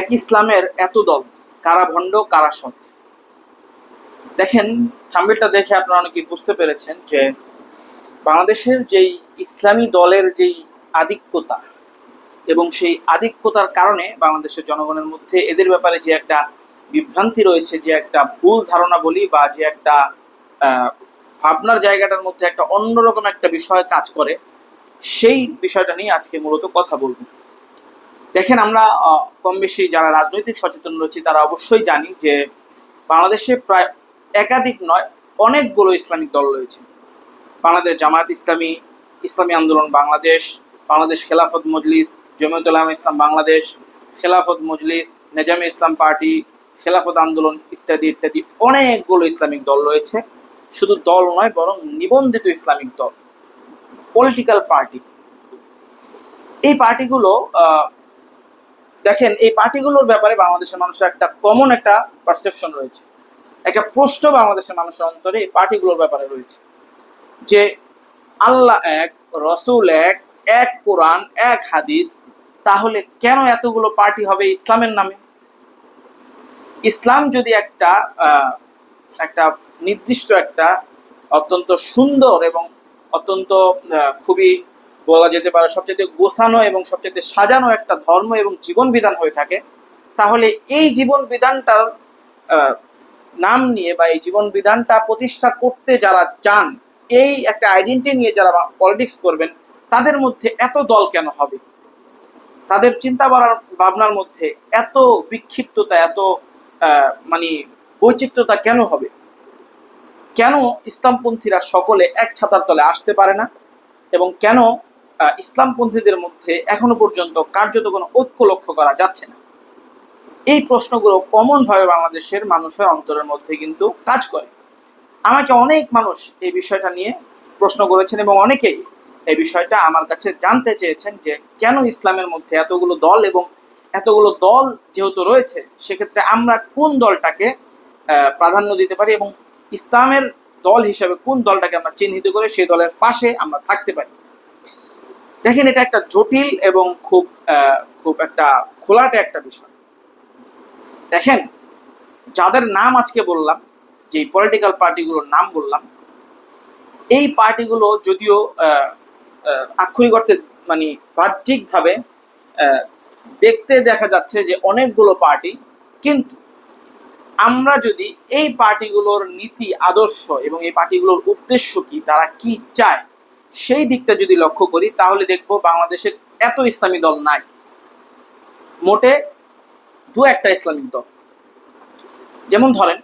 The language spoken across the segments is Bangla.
এক ইসলামের এত দল? কারা ভণ্ড, কারা সৎ? দেখেন, থাম্বেলটা দেখে আপনারা অনেকেই বুঝতে পেরেছেন যে বাংলাদেশের যেই ইসলামী দলের যেই আধিক্যতা এবং সেই আধিক্যতার কারণে বাংলাদেশের জনগণের মধ্যে এদের ব্যাপারে যে একটা বিভ্রান্তি রয়েছে, যে একটা ভুল ধারণা বলি বা যে একটা ভাবনার জায়গাটার মধ্যে একটা অন্যরকম একটা বিষয় কাজ করে, সেই বিষয়টা নিয়ে আজকে মূলত কথা বলব। দেখেন আমরা কম বেশি যারা রাজনৈতিক সচেতন রয়েছে, তারা অবশ্যই জানি যে বাংলাদেশে প্রায় একাধিক নয়, অনেকগুলো ইসলামিক দল রয়েছে। বাংলাদেশ জামায়াত ইসলামী ইসলামী আন্দোলন বাংলাদেশ বাংলাদেশ খেলাফত মজলিস জমিয়ত উলামা ইসলাম বাংলাদেশ, খেলাফত মজলিস, নেজামে ইসলাম পার্টি, খেলাফত আন্দোলন ইত্যাদি ইত্যাদি অনেকগুলো ইসলামিক দল রয়েছে। শুধু দল নয়, বরং নিবন্ধিত ইসলামিক দল, পলিটিক্যাল পার্টি। এই পার্টিগুলো দেখেন, এই পার্টিগুলোর ব্যাপারে বাংলাদেশের মানুষের একটা কমন একটা পারসেপশন রয়েছে। একটা প্রশ্ন বাংলাদেশের মানুষের অন্তরে এই পার্টিগুলোর ব্যাপারে রয়েছে যে, আল্লাহ এক, রসুল এক এক কোরআন, এক হাদিস, তাহলে কেন এতগুলো পার্টি হবে ইসলামের নামে? ইসলাম যদি একটা একটা নির্দিষ্ট একটা অত্যন্ত সুন্দর এবং অত্যন্ত খুবই বলা যেতে পারে সবচেয়ে গোছানো এবং সবচেয়ে সাজানো একটা ধর্ম এবং জীবন বিধান হয়ে থাকে। তাহলে এই জীবন বিধানটার নাম নিয়ে বা এই জীবন বিধানটা প্রতিষ্ঠা করতে যারা চান, এই একটা আইডেন্টি নিয়ে যারা পলিটিক্স করবেন, তাদের মধ্যে এত দল কেন হবে? তাদের চিন্তা ভাবনার ভাবনার মধ্যে এত বিক্ষিপ্ততা, এত মানে বৈচিত্র্যতা কেন হবে? কেন ইসলামপন্থীরা সকলে এক ছাতার তলে আসতে পারে না? এবং কেন ইসলামপন্থীদের মধ্যে এখনও পর্যন্ত কার্যত কোনো ঐক্য লক্ষ্য করা যাচ্ছে না। এই প্রশ্নগুলো কমন ভাবে বাংলাদেশের মানুষের অন্তরের মধ্যে কিন্তু কাজ করে। আমাকে অনেক মানুষ এই বিষয়টা নিয়ে প্রশ্ন করেছেন এবং অনেকেই এই বিষয়টা আমার কাছে জানতে চেয়েছেন যে কেন ইসলামের মধ্যে এতগুলো দল এবং এতগুলো দল যেহেতু রয়েছে, সেক্ষেত্রে আমরা কোন দলটাকে প্রাধান্য দিতে পারি এবং ইসলামের দল হিসেবে কোন দলটাকে আমরা চিহ্নিত করে সেই দলের পাশে আমরা থাকতে পারি। দেখেন এটা একটা জটিল এবং খুব খুব একটা খোলাটে একটা বিষয়। দেখেন, যাদের নাম আজকে বললাম যে পলিটিক্যাল পার্টিগুলোর নাম বললাম, এই পার্টিগুলো যদিও আক্ষরিক অর্থে মানে বাহ্যিকভাবে দেখতে দেখা যাচ্ছে যে অনেকগুলো পার্টি কিন্তু আমরা যদি এই পার্টিগুলোর নীতি, আদর্শ এবং এই পার্টিগুলোর উদ্দেশ্য কি, তারা কি চায় সেই দিকটা যদি লক্ষ্য করি, তাহলে দেখব বাংলাদেশের এত ইসলামী দল নাই। মোটে দু একটা ইসলামিক দল। যেমন ধরেন,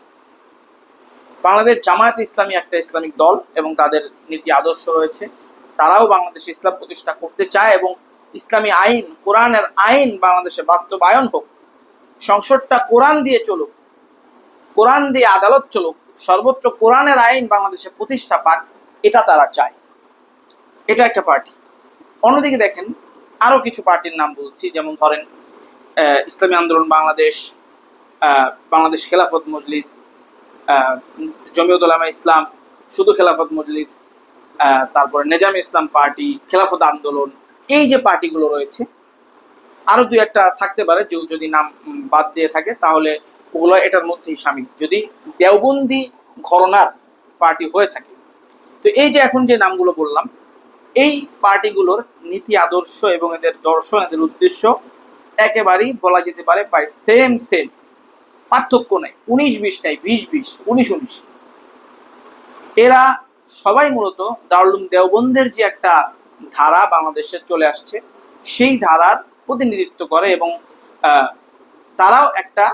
বাংলাদেশ জামায়াত ইসলামী একটা ইসলামিক দল এবং তাদের নীতি আদর্শ রয়েছে। তারাও বাংলাদেশে ইসলাম প্রতিষ্ঠা করতে চায় এবং ইসলামী আইন, কোরআনের আইন বাংলাদেশে বাস্তবায়ন হোক, সংসদটা কোরআন দিয়ে চলুক, কোরআন দিয়ে আদালত চলুক, সর্বত্র কোরআনের আইন বাংলাদেশে প্রতিষ্ঠা পাক, এটা তারা চায়। এটা একটা পার্টি অন্যদিকে দেখেন আরও কিছু পার্টির নাম বলছি যেমন ধরেন ইসলামী আন্দোলন বাংলাদেশ বাংলাদেশ খেলাফত মজলিস আহ, জমিয়ত উলামা ইসলাম শুধু খেলাফত মজলিস তারপরে নেজাম ইসলাম পার্টি খেলাফত আন্দোলন এই যে পার্টিগুলো রয়েছে আরও দুই একটা থাকতে পারে যদি নাম বাদ দিয়ে থাকে তাহলে ওগুলো এটার মধ্যেই সামিল। যদি দেওবন্দি ঘরনার পার্টি হয়ে থাকে। তো এই যে এখন যে নামগুলো বললাম এই পার্টিগুলোর নীতি, আদর্শ এবং এদের দর্শন, এদের উদ্দেশ্য একেবারেই বলা যেতে পারে বাই সেম সেম পার্থক্য নেই। উনিশ বিশ নাই, বিশ বিশ, উনিশ উনিশ। এরা সবাই মূলত দারুল দেওবন্দের যে একটা ধারা বাংলাদেশে চলে আসছে, সেই ধারার প্রতিনিধিত্ব করে এবং তারাও একটা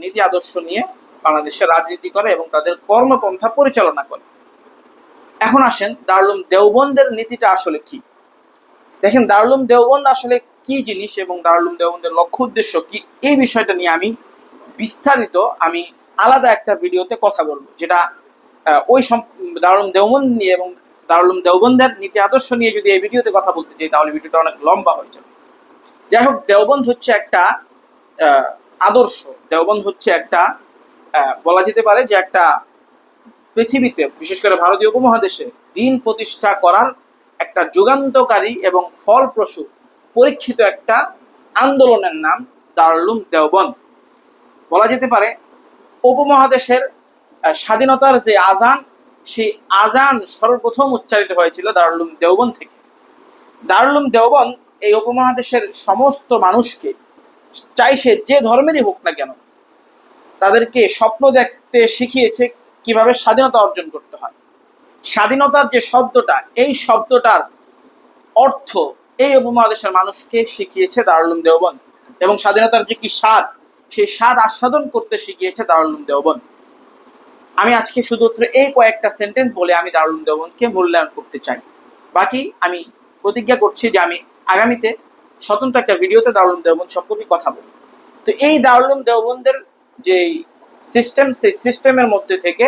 নীতি, আদর্শ নিয়ে বাংলাদেশে রাজনীতি করে এবং তাদের কর্মপন্থা পরিচালনা করে। এখন আসেন দারুল দেওবন্দের নীতিটা আসলে কি? দেখেন দারুল দেওবন্দ আসলে কি জিনিস এবং দারুল দেওবন্দের লক্ষ্য উদ্দেশ্য কি? এই বিষয়টা নিয়ে আমি বিস্তারিত আমি আলাদা একটা ভিডিওতে কথা বলব, যেটা ওই দারুল দেওবন্দ নিয়ে এবং দারুল দেওবন্দের নীতি আদর্শ নিয়ে যদি এই ভিডিওতে কথা বলতে চাই তাহলে ভিডিওটা অনেক লম্বা হয়ে যাবে। যাই হোক, দেওবন্দ হচ্ছে একটা আদর্শ। দেওবন্দ হচ্ছে একটা বলা যেতে পারে যে একটা পৃথিবীতে, বিশেষ করে ভারতীয় উপমহাদেশে, দিন প্রতিষ্ঠা করার একটা যুগান্তকারী এবং ফলপ্রসূ পরীক্ষিত একটা আন্দোলনের নাম দারুলুম দেওবন বলা যেতে পারে, উপমহাদেশের স্বাধীনতার যে আজান, সেই আজান সর্বপ্রথম উচ্চারিত হয়েছিল দারুলুম দেওবন থেকে। দারুলুম দেওবন এই উপমহাদেশের সমস্ত মানুষকে চাই সে যে ধর্মেরই হোক না কেন, তাদেরকে স্বপ্ন দেখতে শিখিয়েছে কীভাবে স্বাধীনতা অর্জন করতে হয়। স্বাধীনতার যে শব্দটা, এই শব্দটার অর্থ এই উপমহাদেশের মানুষকে শিখিয়েছে দারুলুম দেওবন এবং স্বাধীনতার যে কি স্বাদ, সেই স্বাদ আস্বাদন করতে শিখিয়েছে দারুলুম দেওবন আমি আজকে শুধুমাত্র এই কয়েকটা সেন্টেন্স বলে আমি দারুলুম দেওবনকে মূল্যায়ন করতে চাই। বাকি আমি প্রতিজ্ঞা করছি যে আমি আগামীতে স্বতন্ত্র একটা ভিডিওতে দারুলুম দেওবন সম্পর্কে কথা বলব। তো এই দারুলুম দেওবনদের যে সিস্টেম সেই সিস্টেমের মধ্যে থেকে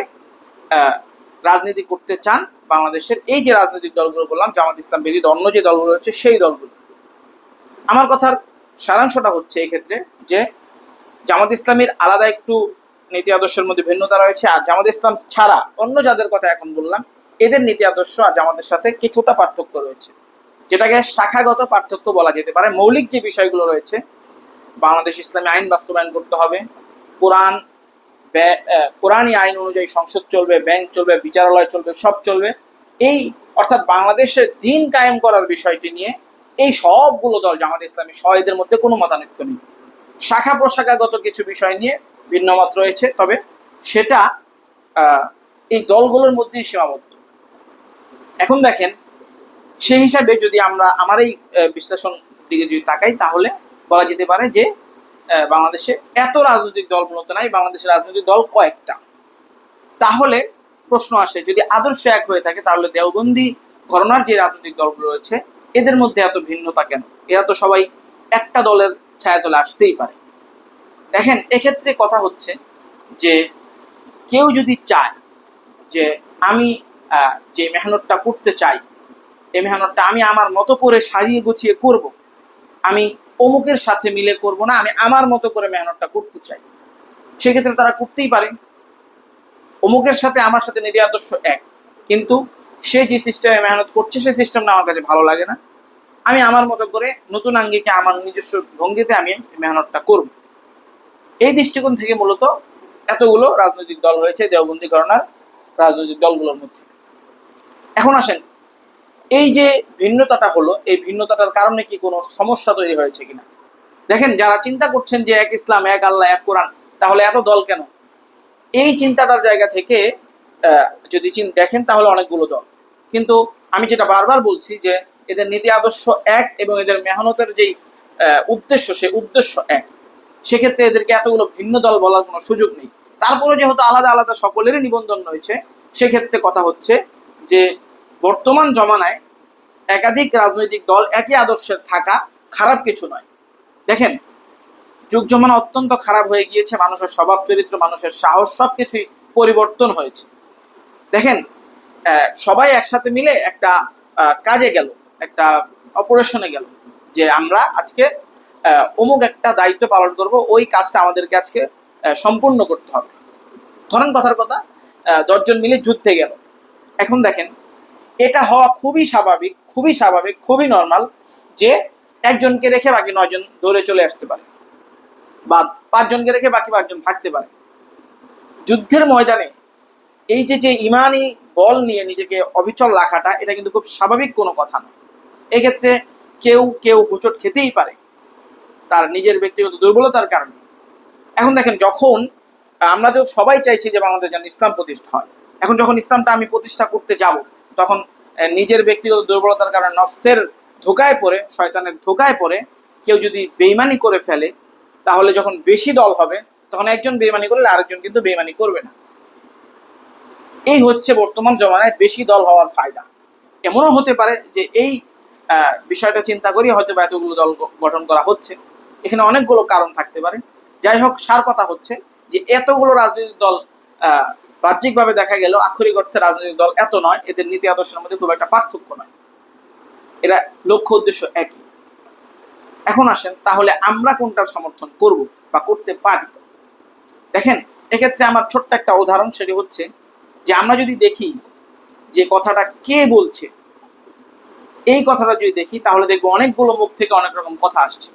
রাজনীতি করতে চান বাংলাদেশের এই যে রাজনৈতিক দলগুলো বললাম, জামাত ইসলাম ব্যতীত অন্য যে দলগুলো রয়েছে, সেই দলগুলো। আমার কথার সারাংশটা হচ্ছে এই ক্ষেত্রে যে, জামাত ইসলামের আলাদা একটু নীতি আদর্শের মধ্যে ভিন্নতা রয়েছে, আর জামাত ইসলাম ছাড়া অন্য যাদের কথা এখন বললাম, এদের নীতি আদর্শ আর জামাতের সাথে কিছুটা পার্থক্য রয়েছে। যেটাকে শাখাগত পার্থক্য বলা যেতে পারে। মৌলিক যে বিষয়গুলো রয়েছে, বাংলাদেশ ইসলামী আইন বাস্তবায়ন করতে হবে, কোরআন কোরআনী আইন অনুযায়ী সংসদ চলবে, ব্যাংক চলবে, বিচারালয় চলবে, সব চলবে। এই, অর্থাৎ বাংলাদেশে দিন কায়েম করার বিষয়টি নিয়ে এই সবগুলো দল জামাত ইসলামী সহায়দের মধ্যে কোনো মতানৈক্য নেই। শাখা প্রশাখাগত কিছু বিষয় নিয়ে ভিন্ন মত রয়েছে, তবে সেটা এই দলগুলোর মধ্যেই সীমাবদ্ধ। এখন দেখেন, সেই হিসাবে যদি আমরা আমার এই বিশ্লেষণ দিকে যদি তাকাই, তাহলে বলা যেতে পারে যে বাংলাদেশে এত রাজনৈতিক দল মূলত নাই, বাংলাদেশের রাজনৈতিক দল কয়েকটা। তাহলে প্রশ্ন আসে, যদি আদর্শ এক হয়ে থাকে, তাহলে দেওবন্দি ঘরনার যে রাজনৈতিক দলগুলো রয়েছে, এদের মধ্যে এত ভিন্নতা কেন? এরা তো সবাই একটা দলের ছায়াতলে আসতেই পারে। দেখেন, এক্ষেত্রে কথা হচ্ছে যে, কেউ যদি চায় যে আমি যে মেহনতটা করতে চাই এই মেহনতটা আমি আমার মতো করে সাজিয়ে গুছিয়ে করব, আমি অমুকের সাথে মিলে করব না, আমি আমার মতো করে মেহনতটা করতে চাই। সেক্ষেত্রে তারা করতেই পারে। অমুকের সাথে আমার সাথে নীতি আদর্শ এক। কিন্তু সে যে সিস্টেমে মেহনত করছে সেই সিস্টেমটা আমার কাছে ভালো লাগে না। আমি আমার মতো করে নতুন আঙ্গিকে আমার নিজস্ব ভঙ্গিতে আমি মেহনতটা করব। এই দৃষ্টিকোণ থেকে মূলত এতগুলো রাজনৈতিক দল হয়েছে, দেওবন্দি ঘটনার রাজনৈতিক দলগুলোর মধ্যে। এখন আসেন এই যে ভিন্নতাটা হলো, এই ভিন্নতাটার কারণে কি কোনো সমস্যা তৈরি হয়েছে কিনা? দেখেন, যারা চিন্তা করছেন যে এক ইসলাম, এক আল্লাহ, এক কোরআন, তাহলে এত দল কেন? এই চিন্তাটার জায়গা থেকে যদি দেখেন তাহলে অনেকগুলো দল। কিন্তু আমি যেটা বারবার বলছি যে এদের নীতি আদর্শ এক এবং এদের মেহনতের যেই উদ্দেশ্য, সে উদ্দেশ্য এক। সেক্ষেত্রে এদেরকে এতগুলো ভিন্ন দল বলার কোনো সুযোগ নেই। তারপরে যেহেতু আলাদা আলাদা সকলেরই নিবন্ধন রয়েছে, সেক্ষেত্রে কথা হচ্ছে যে বর্তমান জমানায় একাধিক রাজনৈতিক দল একই আদর্শের থাকা খারাপ কিছু নয়। দেখেন, যুগ জমানা অত্যন্ত খারাপ হয়ে গিয়েছে, মানুষের স্বভাব, চরিত্র, মানুষের সাহস সব কিছুই পরিবর্তন হয়েছে। দেখেন সবাই একসাথে মিলে একটা কাজে গেল, একটা অপারেশনে গেল যে আমরা আজকে অমুক একটা দায়িত্ব পালন করব, ওই কাজটা আমাদেরকে আজকে সম্পূর্ণ করতে হবে। ধরেন কথার কথা দশজন মিলে যুদ্ধে গেল। এখন দেখেন এটা হওয়া খুবই স্বাভাবিক খুবই স্বাভাবিক, খুবই নর্মাল যে একজনকে রেখে বাকি নয়জন দৌড়ে চলে আসতে পারে বা পাঁচজনকে রেখে বাকি পাঁচজন থাকতে পারে। যুদ্ধের ময়দানে এই যে যে ইমানি বল নিয়ে নিজেকে অবিচল রাখাটা, এটা কিন্তু খুব স্বাভাবিক কোনো কথা নয়। এক্ষেত্রে কেউ কেউ হুচট খেতেই পারে তার নিজের ব্যক্তিগত দুর্বলতার কারণে। এখন দেখেন, যখন, আমরা তো সবাই চাইছি যে বাংলাদেশ যেন ইসলাম প্রতিষ্ঠা হয়, এখন যখন ইসলামটা আমি প্রতিষ্ঠা করতে যাব তখন নিজের ব্যক্তিগত দুর্বলতার কারণে নফসের ধোকায় পড়ে, শয়তানের ধোকায় পড়ে, কেউ যদি বেইমানি করে ফেলে, তাহলে যখন বেশি দল হবে, তখন একজন বেইমানি করলে আরেকজন কিন্তু বেইমানি করবে না। এই হচ্ছে বর্তমান জমানায় বেশি দল হওয়ার ফায়দা। এমনও হতে পারে যে এই বিষয়টা চিন্তা করি হয়তো বা এতগুলো দল গঠন করা হচ্ছে। এখানে অনেকগুলো কারণ থাকতে পারে। যাই হোক, সার কথা হচ্ছে যে এতগুলো রাজনৈতিক দল বাহ্যিকভাবে দেখা গেল আক্ষরিক অর্থে রাজনৈতিক দল এত নয়, এদের নীতি আদর্শের মধ্যে খুব একটা পার্থক্য নয়। এরা লক্ষ্য উদ্দেশ্য একই। এখন আসেন, তাহলে আমরা কোনটার সমর্থন করব বা করতে পারি? দেখেন, এক্ষেত্রে আমার ছোট্ট একটা উদাহরণ সেটি হচ্ছে যে আমরা যদি দেখি যে কথাটা কে বলছে, এই কথাটা যদি দেখি, তাহলে দেখব অনেকগুলো মুখ থেকে অনেক রকম কথা আসছে।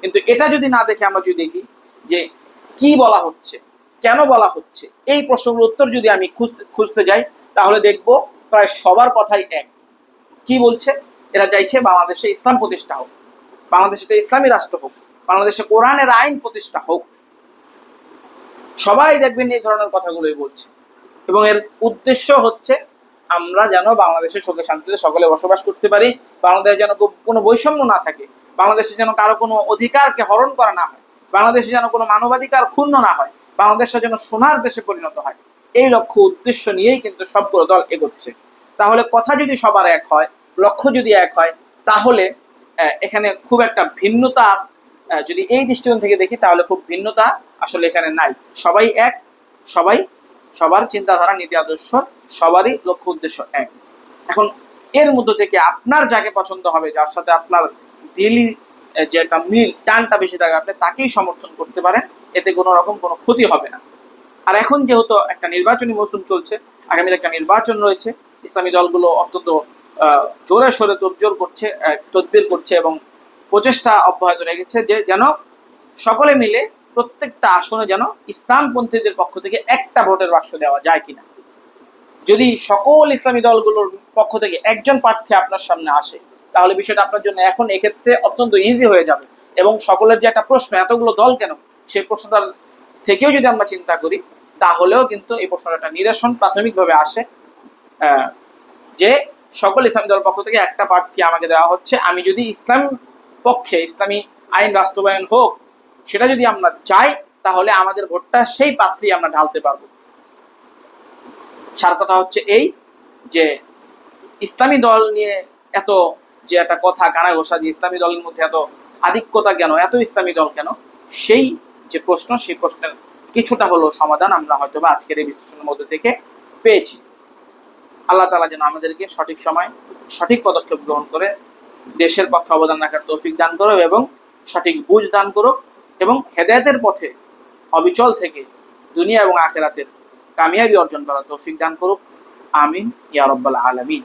কিন্তু এটা যদি না দেখে আমরা যদি দেখি যে কি বলা হচ্ছে কেন বলা হচ্ছে? এই প্রশ্নগুলোর উত্তর যদি আমি খুঁজতে খুঁজতে যাই, তাহলে দেখব প্রায় সবার কথাই এক। কি বলছে? এরা চাইছে বাংলাদেশে ইসলাম প্রতিষ্ঠা হোক। বাংলাদেশে একটা ইসলামী রাষ্ট্র হোক। বাংলাদেশে কোরআনের আইন প্রতিষ্ঠা হোক। সবাই দেখবেন এই ধরনের কথাগুলোই বলছে। এবং এর উদ্দেশ্য হচ্ছে, আমরা যেন বাংলাদেশের সুখে শান্তিতে সকলে বসবাস করতে পারি, বাংলাদেশে যেন কোনো বৈষম্য না থাকে, বাংলাদেশে যেন কারও কোনো অধিকারকে হরণ করা না হয়, বাংলাদেশে যেন কোনো মানবাধিকার ক্ষুণ্ণ না হয়। বাংলাদেশটা যেন সোনার দেশে পরিণত হয়। এই লক্ষ্য উদ্দেশ্য নিয়েই কিন্তু সবগুলো দল এগোচ্ছে। তাহলে কথা যদি সবার এক হয়, লক্ষ্য যদি এক হয়, তাহলে এখানে খুব একটা ভিন্নতা যদি এই দৃষ্টিকোণ থেকে দেখি, তাহলে খুব ভিন্নতা আসলে এখানে নাই। সবাই এক, সবাই, সবার চিন্তাধারা, নীতি আদর্শ, সবারই লক্ষ্য উদ্দেশ্য এক। এখন এর মধ্য থেকে আপনার যাকে পছন্দ হবে, যার সাথে আপনার দিলি যে একটা মিল, টানটা বেশি থাকে আপনি তাকেই সমর্থন করতে পারেন। এতে কোনো রকম কোনো ক্ষতি হবে না। আর এখন যেহেতু একটা নির্বাচনী মৌসুম চলছে, আগামীতে একটা নির্বাচন রয়েছে, ইসলামী দলগুলো অত্যন্ত জোরে সোরে তোড়জোড় করছে তদবির করছে এবং প্রচেষ্টা অব্যাহত রেখেছে যে যেন সকলে মিলে প্রত্যেকটা আসনে যেন ইসলামপন্থীদের পক্ষ থেকে একটা ভোটের বাক্স দেওয়া যায় কিনা। যদি সকল ইসলামী দলগুলোর পক্ষ থেকে একজন প্রার্থী আপনার সামনে আসে, তাহলে বিষয়টা আপনার জন্য এখন এক্ষেত্রে অত্যন্ত ইজি হয়ে যাবে এবং সকলের যে একটা প্রশ্ন, এতগুলো দল কেন সেই প্রশ্নটার থেকেও যদি আমরা চিন্তা করি, তাহলেও কিন্তু এই প্রশ্নটা একটা নিরসন প্রাথমিকভাবে আসে যে সকল ইসলামী দলের পক্ষ থেকে একটা প্রার্থী আমাকে দেওয়া হচ্ছে। আমি যদি ইসলাম পক্ষে ইসলামী আইন বাস্তবায়ন হোক, সেটা যদি আমরা চাই, তাহলে আমাদের ভোটটা সেই পাত্রী আমরা ঢালতে পারব। সার কথা হচ্ছে এই যে ইসলামী দল নিয়ে এত যে একটা কথা কানা ঘোষা, যে ইসলামী দলের মধ্যে এত আধিক্যতা কেন, এত ইসলামী দল কেন, সেই যে প্রশ্ন, সেই প্রশ্নের কিছুটা হলো সমাধান আমরা হয়তো বা আজকের এই বিশ্লেষণের মধ্যে থেকে পেয়েছি। আল্লাহ তালা যেন আমাদেরকে সঠিক সময় সঠিক পদক্ষেপ গ্রহণ করে, দেশের পক্ষে অবদান রাখার তৌফিক দান করো এবং সঠিক বুঝ দান করো এবং হেদায়তের পথে অবিচল থেকে দুনিয়া এবং আখেরাতের কামিয়াবি অর্জন করার তৌফিক দান করুক। আমিন। ইয়া রব্বাল আলামিন।